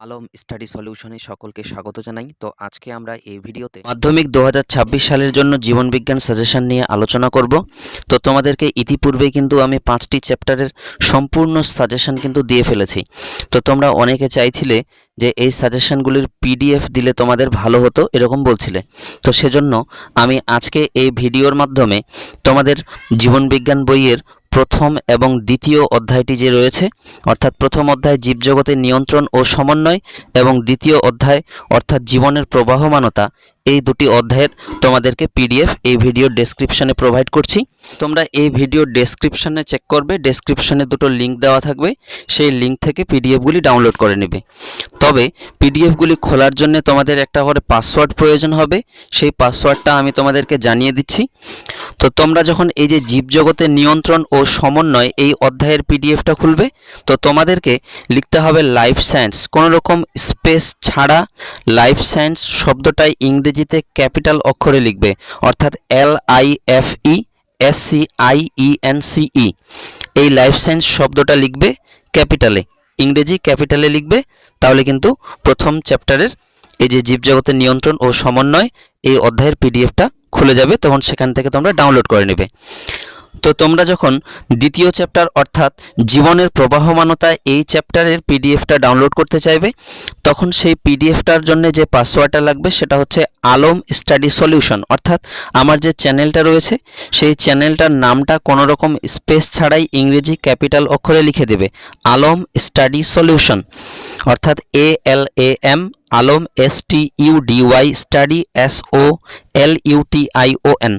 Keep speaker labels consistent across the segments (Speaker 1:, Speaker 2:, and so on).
Speaker 1: Alam study সলিউশনে সকলকে স্বাগত জানাই। তো আজকে আমরা এই ভিডিওতে মাধ্যমিক দু হাজার ছাব্বিশ সালের জন্য জীবন বিজ্ঞান সাজেশন নিয়ে আলোচনা করব। তো তোমাদেরকে ইতিপূর্বে কিন্তু আমি পাঁচটি চ্যাপ্টারের সম্পূর্ণ সাজেশন কিন্তু দিয়ে ফেলেছি। তো তোমরা অনেকে চাইছিলে যে এই সাজেশনগুলির পিডিএফ দিলে তোমাদের ভালো হতো, এরকম বলছিলে। তো সেজন্য আমি আজকে এই ভিডিওর মাধ্যমে তোমাদের জীবন বিজ্ঞান বইয়ের প্রথম এবং দ্বিতীয় অধ্যায়টি যে রয়েছে, অর্থাৎ প্রথম অধ্যায় জীবজগতের নিয়ন্ত্রণ ও সমন্বয় এবং দ্বিতীয় অধ্যায়, অর্থাৎ জীবনের প্রবাহমানতা এই দুটি অধ্যায়ের তোমাদেরকে পিডিএফ এই ভিডিও ডেসক্রিপশনে প্রোভাইড করছি। তোমরা এই ভিডিও ডেসক্রিপশনে চেক করবে ডেসক্রিপশনে দুটো লিঙ্ক দেওয়া থাকবে, সেই লিঙ্ক থেকে পিডিএফগুলি ডাউনলোড করে নেবে। তবে পিডিএফগুলি খোলার জন্য তোমাদের একটা করে পাসওয়ার্ড প্রয়োজন হবে, সেই পাসওয়ার্ডটা আমি তোমাদেরকে জানিয়ে দিচ্ছি। তো তোমরা যখন এই যে জীবজগতের নিয়ন্ত্রণ ও সমন্বয় এই অধ্যায়ের পিডিএফটা খুলবে, তো তোমাদেরকে লিখতে হবে লাইফ সায়েন্স কোনো রকম স্পেস ছাড়া লাইফ সায়েন্স শব্দটাই ইংরেজিতে ক্যাপিটাল অক্ষরে লিখবে, অর্থাৎ L I F E S C I E N C E এই লাইফ সায়েন্স শব্দটা লিখবে ক্যাপিটালে, ইংরেজি ক্যাপিটালে লিখবে, তাহলে কিন্তু প্রথম চ্যাপ্টারের এই যে জীবজগতের নিয়ন্ত্রণ ও সমন্বয়, এই অধ্যায়ের পিডিএফটা খুলে যাবে, তখন সেখান থেকে তোমরা ডাউনলোড করে নেবে। তো তোমরা যখন দ্বিতীয় চ্যাপ্টার অর্থাৎ জীবনের প্রবাহমানতা এই চ্যাপ্টারের পিডিএফটা ডাউনলোড করতে চাইবে, তখন সেই পিডিএফটার জন্য যে পাসওয়ার্ডটা লাগবে সেটা হচ্ছে আলম স্টাডি সলিউশন। অর্থাৎ আমার যে চ্যানেলটা রয়েছে, সেই চ্যানেলটার নামটা কোনো রকম স্পেস ছাড়াই ইংরেজি ক্যাপিটাল অক্ষরে লিখে দেবে, আলম স্টাডি সলিউশন। অর্থাৎ A L A M Alam S T U D Y study S O L U T I O N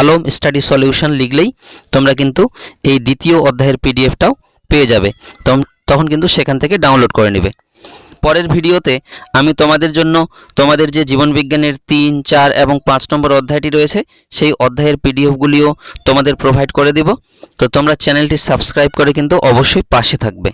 Speaker 1: Alam study solution লিখলেই তোমরা কিন্তু এই দ্বিতীয় অধ্যায়ের পিডিএফটাও পেয়ে যাবে। তখন কিন্তু সেখান থেকে ডাউনলোড করে নেবে। পরের ভিডিওতে আমি তোমাদের জন্য তোমাদের যে জীবনবিজ্ঞানের তিন, চার এবং পাঁচ নম্বর অধ্যায়টি রয়েছে, সেই অধ্যায়ের পিডিএফগুলিও তোমাদের প্রোভাইড করে দিব। তো তোমরা চ্যানেলটি সাবস্ক্রাইব করে কিন্তু অবশ্যই পাশে থাকবে।